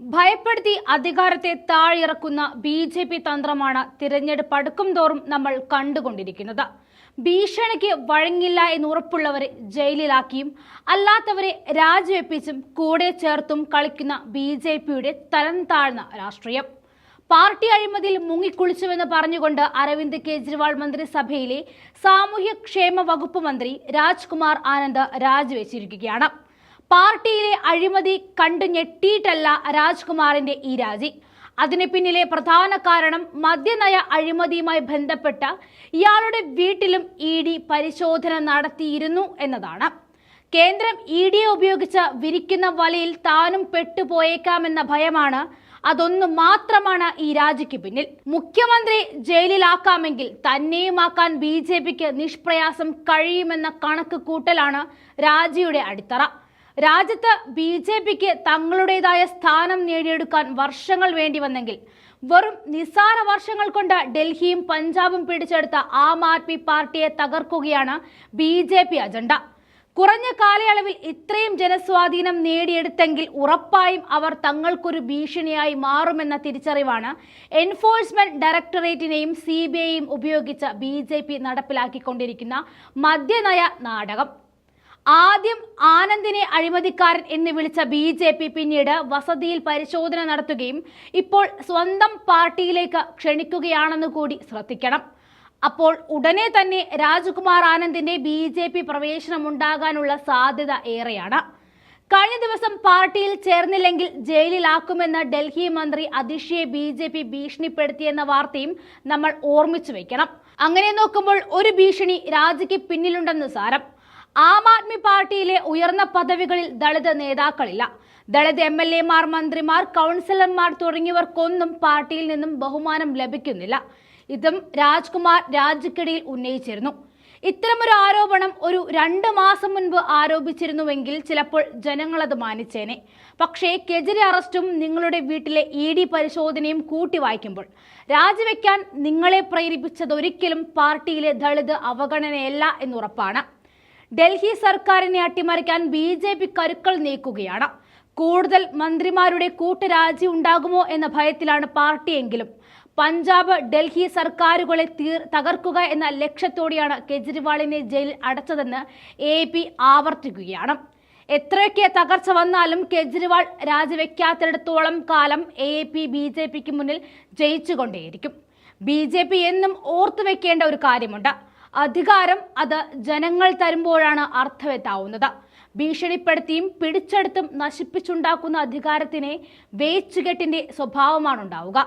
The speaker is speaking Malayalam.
ഭയപ്പെടുത്തി അധികാരത്തെ താഴിറക്കുന്ന ബി ജെ പി തന്ത്രമാണ് തിരഞ്ഞെടുപ്പ് അടുക്കും തോറും നമ്മൾ കണ്ടുകൊണ്ടിരിക്കുന്നത്. ഭീഷണിക്ക് വഴങ്ങില്ല എന്ന് ഉറപ്പുള്ളവരെ ജയിലിലാക്കിയും അല്ലാത്തവരെ രാജിവെപ്പിച്ചും കൂടെ ചേർത്തും കളിക്കുന്ന ബി ജെ പിയുടെ തരം താഴ്ന്ന രാഷ്ട്രീയം. പാർട്ടി അഴിമതിയിൽ മുങ്ങിക്കുളിച്ചുവെന്ന് പറഞ്ഞുകൊണ്ട് അരവിന്ദ് കെജ്രിവാൾ മന്ത്രിസഭയിലെ സാമൂഹ്യക്ഷേമ വകുപ്പ് മന്ത്രി രാജ്കുമാർ ആനന്ദ് രാജിവെച്ചിരിക്കുകയാണ്. പാർട്ടിയിലെ അഴിമതി കണ്ടു ഞെട്ടിയിട്ടല്ല രാജ്കുമാറിന്റെ ഈ രാജി. അതിന് പിന്നിലെ പ്രധാന കാരണം മദ്യനയ അഴിമതിയുമായി ബന്ധപ്പെട്ട ഇയാളുടെ വീട്ടിലും ഇ ഡി പരിശോധന നടത്തിയിരുന്നു എന്നതാണ്. കേന്ദ്രം ഇ ഡിയെ ഉപയോഗിച്ച് വിരിക്കുന്ന വലയിൽ താനും പെട്ടുപോയേക്കാമെന്ന ഭയമാണ്. അതൊന്നു മാത്രമാണ് ഈ രാജിക്ക് പിന്നിൽ. മുഖ്യമന്ത്രി ജയിലിലാക്കാമെങ്കിൽ തന്നെയുമാക്കാൻ ബി ജെ പിക്ക് നിഷ്പ്രയാസം കഴിയുമെന്ന കണക്ക് കൂട്ടലാണ് രാജിയുടെ അടിത്തറ. രാജ്യത്ത് ബി ജെ പിക്ക് തങ്ങളുടേതായ സ്ഥാനം നേടിയെടുക്കാൻ വർഷങ്ങൾ വേണ്ടി വന്നെങ്കിൽ വെറും നിസ്സാര വർഷങ്ങൾ കൊണ്ട് ഡൽഹിയും പഞ്ചാബും പിടിച്ചെടുത്ത ആം ആദ്മി പാർട്ടിയെ തകർക്കുകയാണ് ബി ജെ പി അജണ്ട. കുറഞ്ഞ കാലയളവിൽ ഇത്രയും ജനസ്വാധീനം നേടിയെടുത്തെങ്കിൽ ഉറപ്പായും അവർ തങ്ങൾക്കൊരു ഭീഷണിയായി മാറുമെന്ന തിരിച്ചറിവാണ് എൻഫോഴ്സ്മെന്റ് ഡയറക്ടറേറ്റിനെയും സി ബി ഐയും ഉപയോഗിച്ച് ബി ജെ പി നടപ്പിലാക്കിക്കൊണ്ടിരിക്കുന്ന മദ്യനയ നാടകം. ആദ്യം ആനന്ദിനെ അഴിമതിക്കാരൻ എന്ന് വിളിച്ച ബി ജെ പി പിന്നീട് വസതിയിൽ പരിശോധന നടത്തുകയും ഇപ്പോൾ സ്വന്തം പാർട്ടിയിലേക്ക് ക്ഷണിക്കുകയാണെന്ന് കൂടി ശ്രദ്ധിക്കണം. അപ്പോൾ ഉടനെ തന്നെ രാജ്കുമാർ ആനന്ദിന്റെ ബി ജെ പി പ്രവേശനം ഉണ്ടാകാനുള്ള സാധ്യത ഏറെയാണ്. കഴിഞ്ഞ ദിവസം പാർട്ടിയിൽ ചേർന്നില്ലെങ്കിൽ ജയിലിലാക്കുമെന്ന് ഡൽഹി മന്ത്രി അതിഷിയെ ബി ജെ പി ഭീഷണിപ്പെടുത്തിയെന്ന വാർത്തയും നമ്മൾ ഓർമ്മിച്ചു വെക്കണം. അങ്ങനെ നോക്കുമ്പോൾ ഒരു ഭീഷണി രാജിക്ക് പിന്നിലുണ്ടെന്ന് സാരം. ആം ആദ്മി പാർട്ടിയിലെ ഉയർന്ന പദവികളിൽ ദളിത് നേതാക്കളില്ല. ദളിത് എം എൽ എമാർ മന്ത്രിമാർ കൗൺസിലർമാർ തുടങ്ങിയവർക്കൊന്നും പാർട്ടിയിൽ നിന്നും ബഹുമാനം ലഭിക്കുന്നില്ല. ഇതും രാജ്കുമാർ രാജ്യക്കിടയിൽ ഉന്നയിച്ചിരുന്നു. ഇത്തരമൊരു ആരോപണം ഒരു രണ്ട് മാസം മുൻപ് ആരോപിച്ചിരുന്നുവെങ്കിൽ ചിലപ്പോൾ ജനങ്ങൾ അത് മാനിച്ചേനെ. പക്ഷേ കെജ്രി അറസ്റ്റും നിങ്ങളുടെ വീട്ടിലെ ഇ ഡി പരിശോധനയും കൂട്ടി വായിക്കുമ്പോൾ രാജിവെക്കാൻ നിങ്ങളെ പ്രേരിപ്പിച്ചതൊരിക്കലും പാർട്ടിയിലെ ദളിത് അവഗണനയല്ല എന്നുറപ്പാണ്. ഡൽഹി സർക്കാരിനെ അട്ടിമറിക്കാൻ ബി ജെ പി കരുക്കൾ നീക്കുകയാണ്. കൂടുതൽ മന്ത്രിമാരുടെ കൂട്ടരാജി ഉണ്ടാകുമോ എന്ന ഭയത്തിലാണ് പാർട്ടിയെങ്കിലും. പഞ്ചാബ് ഡൽഹി സർക്കാരുകളെ തീർ തകർക്കുക എന്ന ലക്ഷ്യത്തോടെയാണ് കെജ്രിവാളിനെ ജയിലിൽ അടച്ചതെന്ന് എ പി ആവർത്തിക്കുകയാണ്. എത്രയൊക്കെ തകർച്ച വന്നാലും കെജ്രിവാൾ രാജിവെക്കാത്തിടത്തോളം കാലം എ പി ബി ജെ പിക്ക് മുന്നിൽ ജയിച്ചുകൊണ്ടേയിരിക്കും. ബി ജെ പി എന്നും ഓർത്തു വെക്കേണ്ട ഒരു കാര്യമുണ്ട്. അധികാരം അത് ജനങ്ങൾ തരുമ്പോഴാണ് അർത്ഥവത്താവുന്നത്. ഭീഷണിപ്പെടുത്തിയും പിടിച്ചെടുത്തും നശിപ്പിച്ചുണ്ടാക്കുന്ന അധികാരത്തിനെ വേച്ചുകെട്ടിന്റെ സ്വഭാവമാണ് ഉണ്ടാവുക